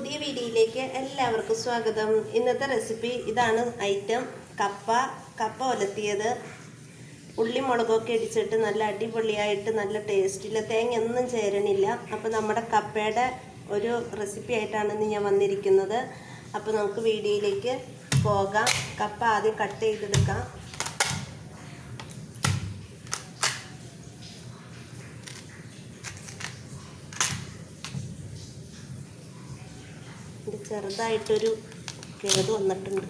പുതിയ വീഡിയോയിലേക്ക് എല്ലാവർക്കും സ്വാഗതം. ഇന്നത്തെ റെസിപ്പി ഇതാണ് ഐറ്റം കപ്പ. കപ്പ ഒലത്തിയത് ഉള്ളി മുളകൊക്കെ ഇടിച്ചിട്ട് നല്ല അടിപൊളിയായിട്ട് നല്ല ടേസ്റ്റില്ല തേങ്ങ ഒന്നും ചേരണില്ല. അപ്പോൾ നമ്മുടെ കപ്പയുടെ ഒരു റെസിപ്പി ആയിട്ടാണ് ഇന്ന് ഞാൻ വന്നിരിക്കുന്നത്. അപ്പോൾ നമുക്ക് വീഡിയോയിലേക്ക് പോകാം. കപ്പ ആദ്യം കട്ട് ചെയ്തെടുക്കാം. ഇത് ചെറുതായിട്ടൊരു കേട് വന്നിട്ടുണ്ട്.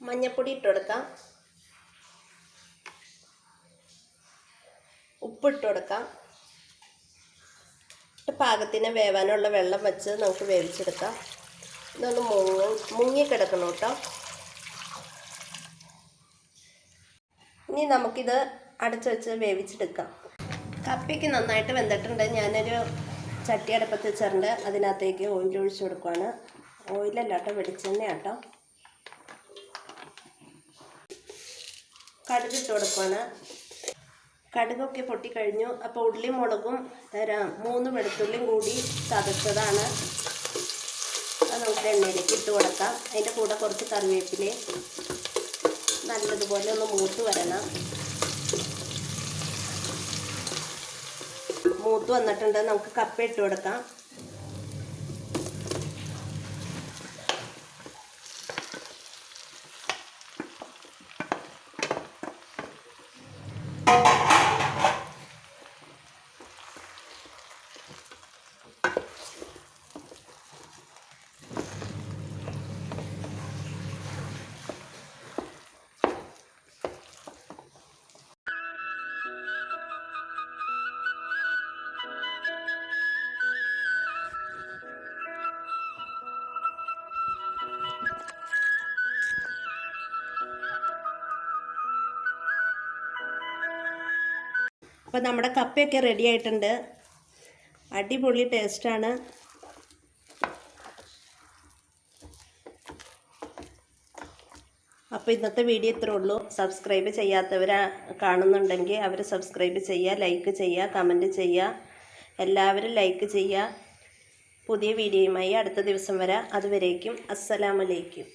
മഞ്ഞപ്പൊടി ഇട്ട് കൊടുക്കാം ഉപ്പിട്ട് കൊടുക്കാം പാകത്തിന് വേവാനുള്ള വെള്ളം വെച്ച് നമുക്ക് വേവിച്ചെടുക്കാം. ഇതൊന്ന് മുങ്ങി മുങ്ങിക്കിടക്കണം കേട്ടോ. ഇനി നമുക്കിത് അടച്ചു വെച്ച് വേവിച്ചെടുക്കാം കപ്പയ്ക്ക് നന്നായിട്ട് വെന്തിട്ടുണ്ട്. ഞാനൊരു ചട്ടി അടുപ്പത്ത് വെച്ചിട്ടുണ്ട്. അതിനകത്തേക്ക് ഓയിൽ ഒഴിച്ചു കൊടുക്കുവാണ്. ഓയിലല്ല കേട്ടോ വെളിച്ചെണ്ണ കേട്ടോ കടുകിട്ട് കൊടുക്കുവാണ്. കടുകൊക്കെ പൊട്ടിക്കഴിഞ്ഞു. അപ്പോൾ ഉള്ളി മുളകും മൂന്ന് വെളുത്തുള്ളിയും കൂടി ചതച്ചതാണ്. അത് നമുക്ക് എണ്ണയിലേക്ക് ഇട്ട് കൊടുക്കാം. അതിന്റെ കൂടെ കുറച്ച് കറിവേപ്പില നല്ലതുപോലെ ഒന്ന് മൂത്ത് വരണം. മൂത്ത് വന്നിട്ടുണ്ട്. നമുക്ക് കപ്പ ഇട്ട് കൊടുക്കാം. അപ്പോൾ നമ്മുടെ കപ്പയൊക്കെ റെഡി ആയിട്ടുണ്ട്. അടിപൊളി ടേസ്റ്റാണ് അപ്പോൾ ഇന്നത്തെ വീഡിയോ ഇത്രേ ഉള്ളൂ. സബ്സ്ക്രൈബ് ചെയ്യാത്തവർ കാണുന്നുണ്ടെങ്കിൽ അവർ സബ്സ്ക്രൈബ് ചെയ്യുക ലൈക്ക് ചെയ്യുക കമന്റ് ചെയ്യുക എല്ലാവരും ലൈക്ക് ചെയ്യുക പുതിയ വീഡിയോയുമായി അടുത്ത ദിവസം വരാം. അതുവരേക്കും അസ്സലാമലൈക്കും